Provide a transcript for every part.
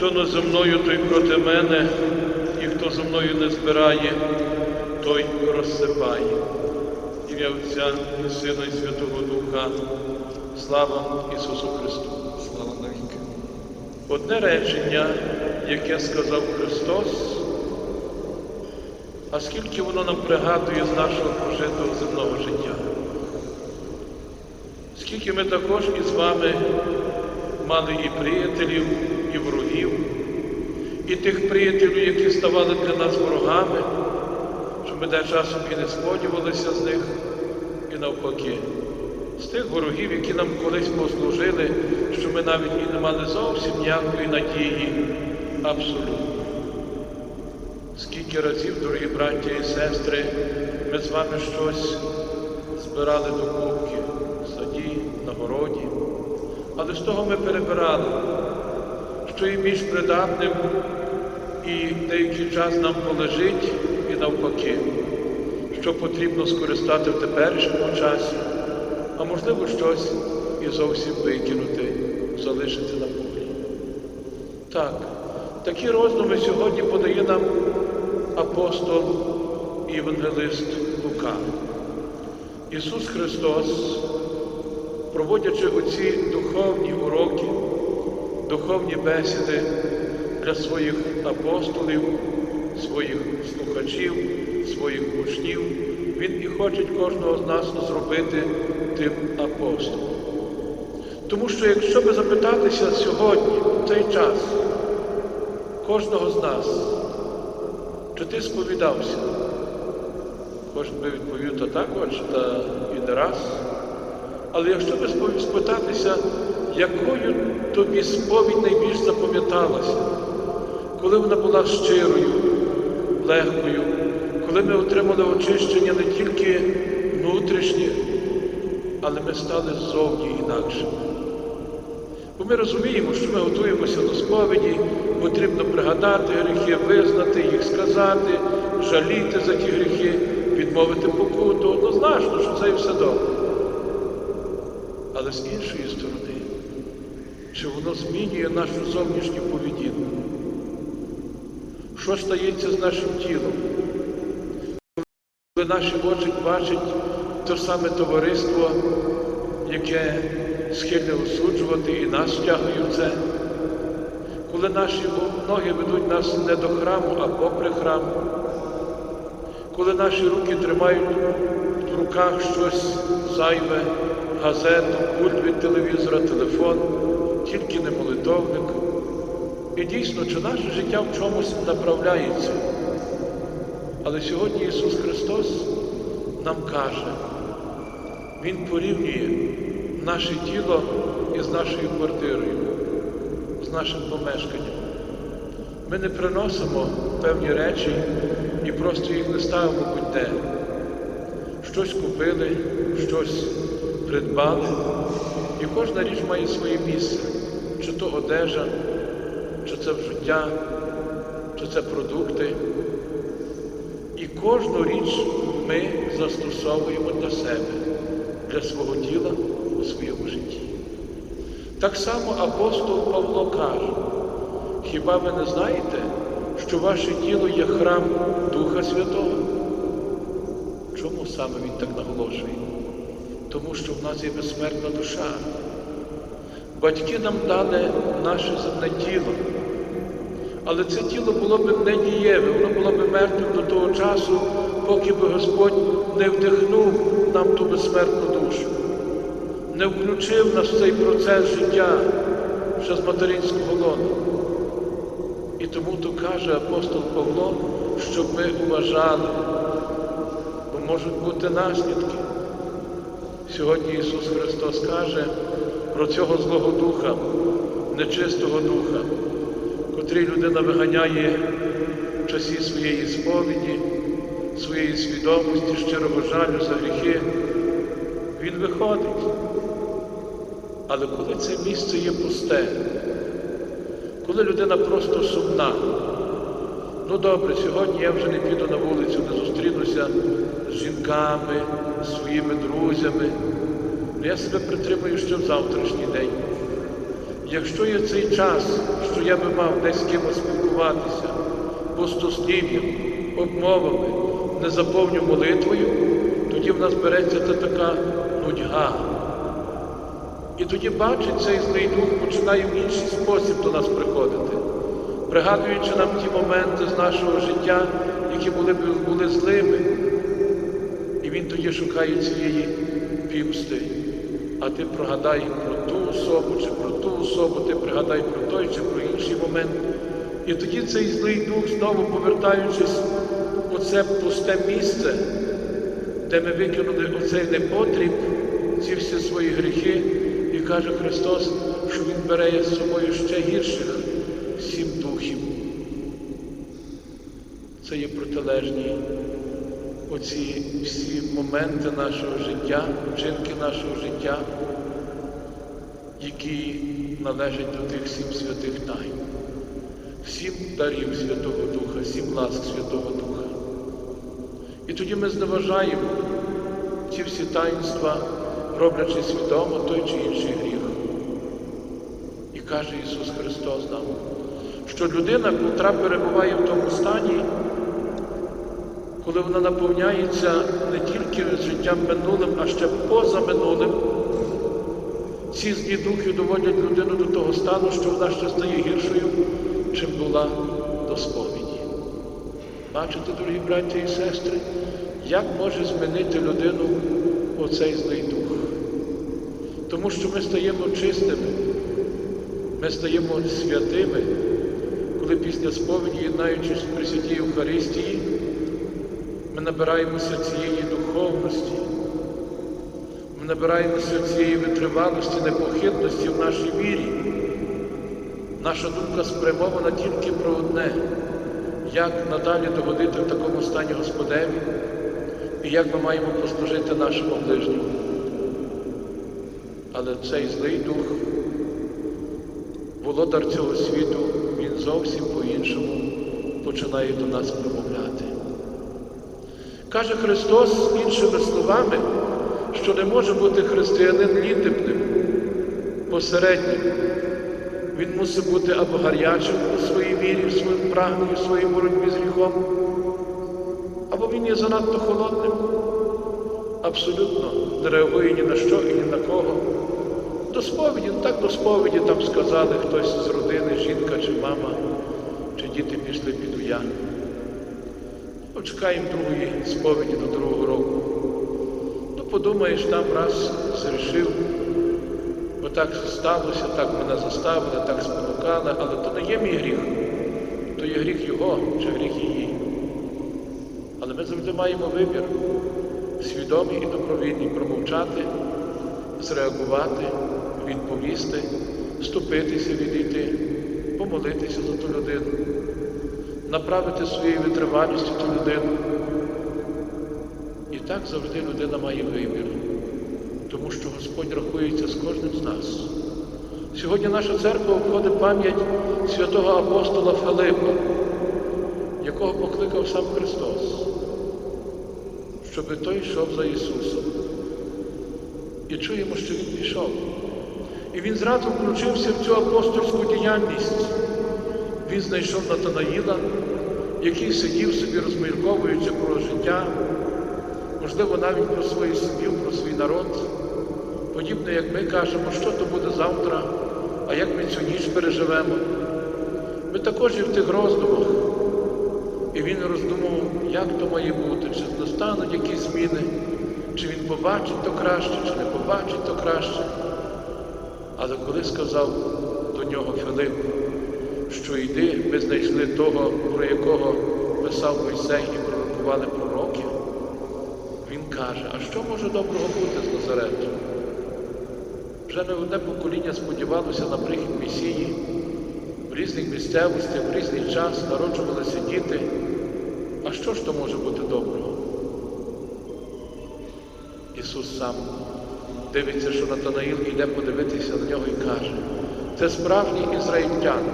Хто не зо мною, той проти мене, і хто зо мною не збирає, той розсипає. Ім'я Отця і Сина і Святого Духа. Слава Ісусу Христу! Слава навіки. Одне речення, яке сказав Христос, а скільки воно нам пригадує з нашого прожитого земного життя. Скільки ми також із вами мали і приятелів, і ворогів, і тих приятелів, які ставали для нас ворогами, що ми де часом і не сподівалися з них, і навпаки. З тих ворогів, які нам колись послужили, що ми навіть і не мали зовсім ніякої надії, абсолютно. Скільки разів, дорогі браття і сестри, ми з вами щось збирали до кубки в саді, на городі, але з того ми перебирали, що і більш придатним, і деякий час нам полежить, і навпаки, що потрібно скористати в теперішньому часі, а можливо щось і зовсім викинути, залишити на полі. Так, такі роздуми сьогодні подає нам апостол і євангелист Лука. Ісус Христос, проводячи оці духовні духовні бесіди для своїх апостолів, своїх слухачів, своїх учнів, Він і хоче кожного з нас зробити тим апостолом. Тому що якщо би запитатися сьогодні, в цей час, кожного з нас, чи ти сповідався? Кожен би відповів, то також, та і не раз. Але якщо би спитатися, якою тобі сповідь найбільш запам'яталася, коли вона була щирою, легкою, коли ми отримали очищення не тільки внутрішнє, але ми стали ззовні інакшими. Бо ми розуміємо, що ми готуємося до сповіді, потрібно пригадати гріхи, визнати їх, сказати, жаліти за ті гріхи, відмовити покуту. Однозначно, що це і все добре. Але з іншої сторони, чи воно змінює нашу зовнішню поведінку? Що стається з нашим тілом? Коли наші очі бачать те саме товариство, яке схильне осуджувати і нас втягує в це, коли наші ноги ведуть нас не до храму, а попри храм, коли наші руки тримають в руках щось зайве, газету, пульт від телевізора, телефон, тільки не молитовник. І дійсно, чи наше життя в чомусь направляється. Але сьогодні Ісус Христос нам каже, Він порівнює наше тіло із нашою квартирою, з нашим помешканням. Ми не приносимо певні речі і просто їх не ставимо будь-де. Щось купили, щось придбали, і кожна річ має своє місце, то одежа, чи це взуття, чи це продукти. І кожну річ ми застосовуємо для себе, для свого тіла у своєму житті. Так само апостол Павло каже, хіба ви не знаєте, що ваше тіло є храм Духа Святого? Чому саме він так наголошує? Тому що в нас є безсмертна душа. Батьки нам дали наше земне тіло. Але це тіло було б недієве, воно було б мертвим до того часу, поки би Господь не вдихнув нам ту безсмертну душу, не включив нас в цей процес життя ще з материнського лону. І тому то каже апостол Павло, щоб ми уважали, бо можуть бути наслідки. Сьогодні Ісус Христос каже про цього Злого Духа, нечистого Духа котрий людина виганяє в часі своєї сповіді, своєї свідомості, щирого жалю за гріхи, він виходить. Але коли це місце є пусте, коли людина просто сумна, ну добре, сьогодні я вже не піду на вулицю, не зустрінуся з жінками, з своїми друзями, я себе притримую ще в завтрашній день. якщо є цей час, що я би мав десь з кимось спілкуватися, пустослів'ям, обмовами, не заповню молитвою, тоді в нас береться та така нудьга. І тоді бачить цей злий дух починає в інший спосіб до нас приходити, пригадуючи нам ті моменти з нашого життя, які були, були злими. І він тоді шукає цієї пімсти. А ти прогадай про ту особу чи про ту особу, ти пригадай про той чи про інший момент. І тоді цей злий дух, знову повертаючись у це пусте місце, де ми викинули оцей непотріб, ці всі свої гріхи, і каже Христос, що Він бере з собою ще гірших сім духів. Це є протилежні оці всі моменти нашого життя, вчинки нашого життя, які належать до тих сім святих тайн, сім дарів Святого Духа, сім ласк Святого Духа. І тоді ми зневажаємо ці всі таїнства, роблячи свідомо той чи інший гріх. І каже Ісус Христос нам, що людина, котра перебуває в тому стані, коли вона наповняється не тільки життям минулим, а ще поза минулим, ці злі духи доводять людину до того стану, що вона ще стає гіршою, чим була до сповіді. Бачите, дорогі браття і сестри, як може змінити людину оцей злий дух? Тому що ми стаємо чистими, ми стаємо святими, коли після сповіді, єднаючись при святій Євхаристії, ми набираємося цієї духовності, ми набираємося цієї витривалості, непохитності в нашій вірі. Наша думка спрямована тільки про одне, як надалі догодити в такому стані Господеві і як ми маємо послужити нашому ближньому. Але цей злий дух, володар цього світу, він зовсім по-іншому починає до нас промовляти. Каже Христос іншими словами, що не може бути християнин літипним, посереднім. Він мусить бути або гарячим у своїй вірі, в своєму прагненні, в своїй боротьбі з гріхом, або він є занадто холодним, абсолютно не реагує ні на що і ні на кого. До сповіді, так до сповіді там сказали хтось з родини, жінка чи мама, чи діти пішли піду я. Почекаємо другої сповіді до другого року. Ну, подумаєш, там раз зрішив, бо так сталося, так мене заставили, так спонукали, але то не є мій гріх, то є гріх його чи гріх її. Але ми завжди маємо вибір свідомий і добровільний промовчати, зреагувати, відповісти, вступитися, відійти, помолитися за ту людину направити своєю витривалістю ту людину. І так завжди людина має вибір, тому що Господь рахується з кожним з нас. Сьогодні наша церква обходить пам'ять святого апостола Филипа, якого покликав сам Христос, щоб той йшов за Ісусом. І чуємо, що Він пішов. І він зразу включився в цю апостольську діяльність. Він знайшов Натанаїла, який сидів собі, розмірковуючи про життя, можливо, навіть про свою сім'ю, про свій народ. Подібно, як ми кажемо, що то буде завтра, а як ми цю ніч переживемо. Ми також і в тих роздумах. І він роздумав, як то має бути, чи настануть якісь зміни, чи він побачить то краще, чи не побачить то краще. Але коли сказав до нього Филип, що йди, ми знайшли того, про якого писав Мойсей і пророкували пророки, він каже, а що може доброго бути з Назарету? Вже не одне покоління сподівалося на прихід Месії, в різних місцевостях, в різний час народжувалися діти. А що ж то може бути доброго? Ісус сам дивиться, що Натанаїл йде подивитися на нього і каже, це справжній ізраїльтян,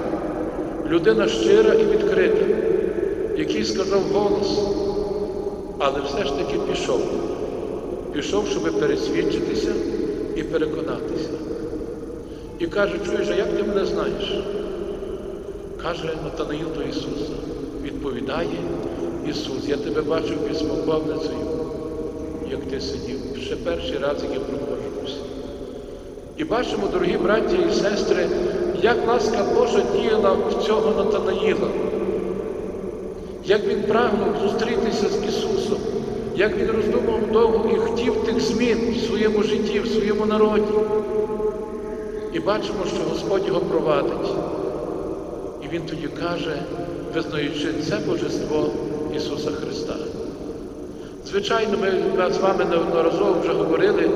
людина щира і відкрита, який сказав голос, але все ж таки пішов. Пішов, щоб пересвідчитися і переконатися. І каже, чуєш, а як ти мене знаєш? Каже Натанаїл до Ісуса. Відповідає Ісус, я тебе бачив під смоковницею, як ти сидів. Ще перший раз, як я проходжуся. І бачимо, дорогі браті і сестри, як ласка Божа діяла в цього Натанаїла, як він прагнув зустрітися з Ісусом, як він роздумав довго і хотів тих змін в своєму житті, в своєму народі. І бачимо, що Господь його провадить. І він тоді каже, визнаючи це божество Ісуса Христа. Звичайно, ми з вами неодноразово вже говорили,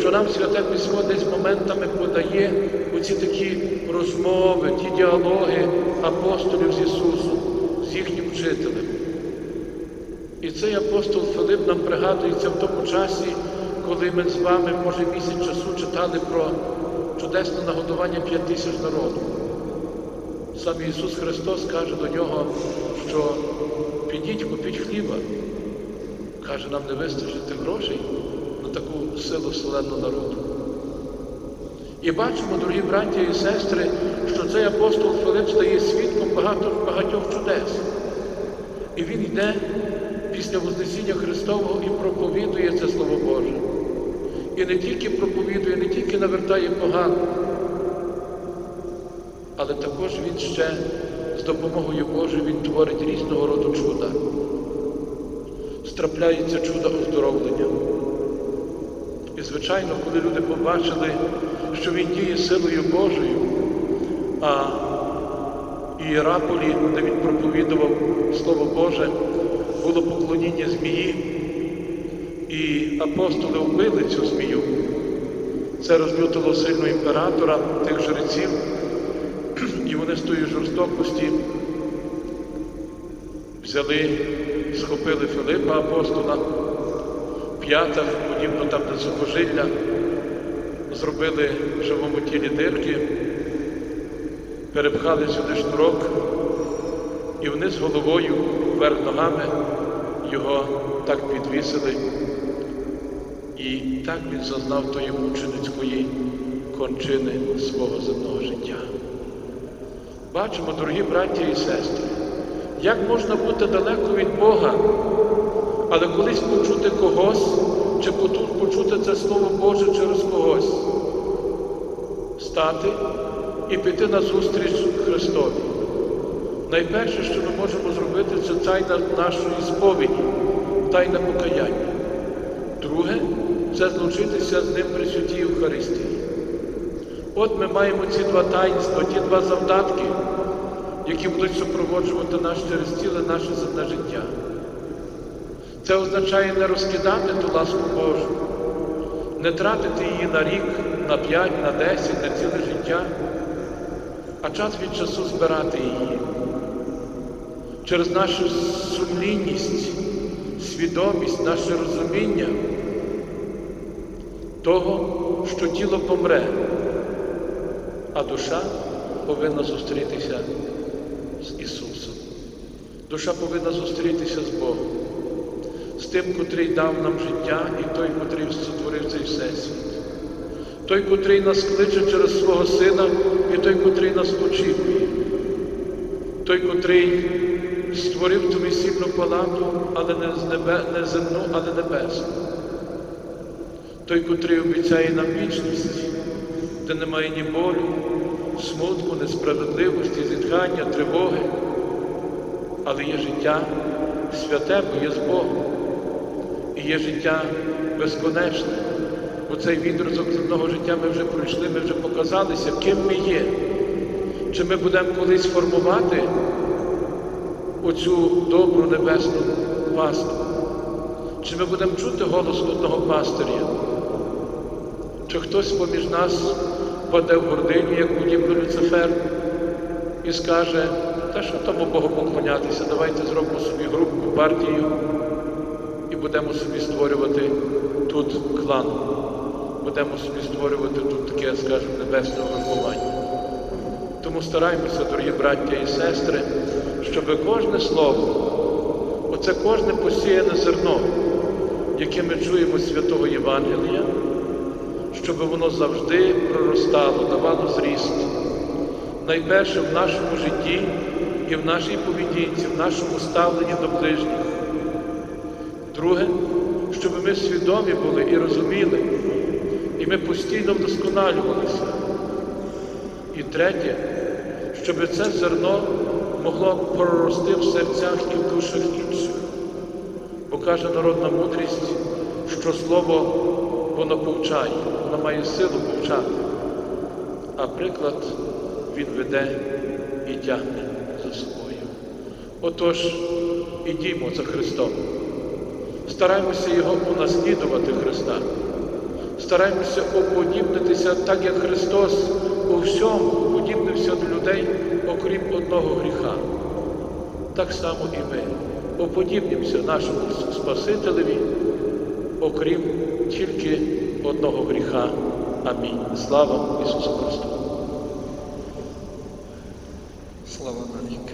що нам Святе Письмо десь моментами подає оці такі розмови, ті діалоги апостолів з Ісусом, з їхнім вчителем. І цей апостол Филип нам пригадується в тому часі, коли ми з вами, може, місяць часу читали про чудесне нагодування п'ять тисяч народу. Сам Ісус Христос каже до нього, що підіть, купіть хліба. Каже, нам не вистачить грошей на таку силу вселенного народу. І бачимо, дорогі браті і сестри, що цей апостол Филип стає свідком багато, багатьох чудес. І він йде після Вознесіння Христового і проповідує це Слово Боже. І не тільки проповідує, не тільки навертає погано, але також він ще з допомогою Божою він творить різного роду чуда. Страпляється чудо оздоровлення. І, звичайно, коли люди побачили, що він діє силою Божою, а Ієраполі, де він проповідував Слово Боже, було поклоніння змії, і апостоли вбили цю змію. Це розлютило сильно імператора, тих жреців, і вони з тої жорстокості взяли, схопили Филипа апостола, п'ята, подібно там до сухожилля, зробили в живому тілі дирки, перепхали сюди шнурок і вниз головою, вверх ногами його так підвісили. І так він зазнав тої мученицької кончини свого земного життя. Бачимо, дорогі браті і сестри, як можна бути далеко від Бога, але колись почути когось, чи почути це Слово Боже через когось, стати і піти на зустріч Христові. Найперше, що ми можемо зробити, це тайна нашої сповіді, тайна покаяння. Друге це злучитися з ним при святій Євхаристії. От ми маємо ці два таїнства, ті два завдатки, які будуть супроводжувати нас через ціле наше земне життя. Це означає не розкидати ту ласку Божу, не тратити її на рік, на п'ять, на десять, на ціле життя, а час від часу збирати її. Через нашу сумлінність, свідомість, наше розуміння того, що тіло помре, а душа повинна зустрітися з Ісусом. Душа повинна зустрітися з Богом, з тим, котрий дав нам життя, і той, котрий створив цей всесвіт. Той, котрий нас кличе через свого Сина, і той, котрий нас очікує. Той, котрий створив ту весільну палату, але не, небе, не земну, але небесну. Той, котрий обіцяє нам вічність, де немає ні болю, смутку, несправедливості, зітхання, тривоги, але є життя святе, бо є з Богом. І є життя безконечне. Бо цей відрозок земного життя ми вже пройшли, ми вже показалися, ким ми є. Чи ми будемо колись формувати оцю добру небесну пасту? Чи ми будемо чути голос одного пастиря? Чи хтось поміж нас паде в гординю, як подібно Люцифер, і скаже, та що тому Богу поклонятися, давайте зробимо собі групу, партію і будемо собі створювати тут клан, будемо собі створювати тут таке, скажімо, небесне виховання. Тому стараємося, дорогі браття і сестри, щоб кожне слово, оце кожне посіяне зерно, яке ми чуємо святого Євангелія, щоб воно завжди проростало, давало зріст. Найперше в нашому житті і в нашій поведінці, в нашому ставленні до ближніх. Друге, щоб ми свідомі були і розуміли, і ми постійно вдосконалювалися. І третє, щоб це зерно могло прорости в серцях і в душах інших. Бо каже народна мудрість, що слово воно повчає, воно має силу повчати, а приклад він веде і тягне за собою. Отож, ідімо за Христом. Стараймося Його унаслідувати Христа. Стараймося уподібнитися так, як Христос у всьому уподібнився до людей, окрім одного гріха. Так само і ми уподібнимося нашому Спасителеві, окрім тільки одного гріха. Амінь. Слава Ісусу Христу! Слава навіки.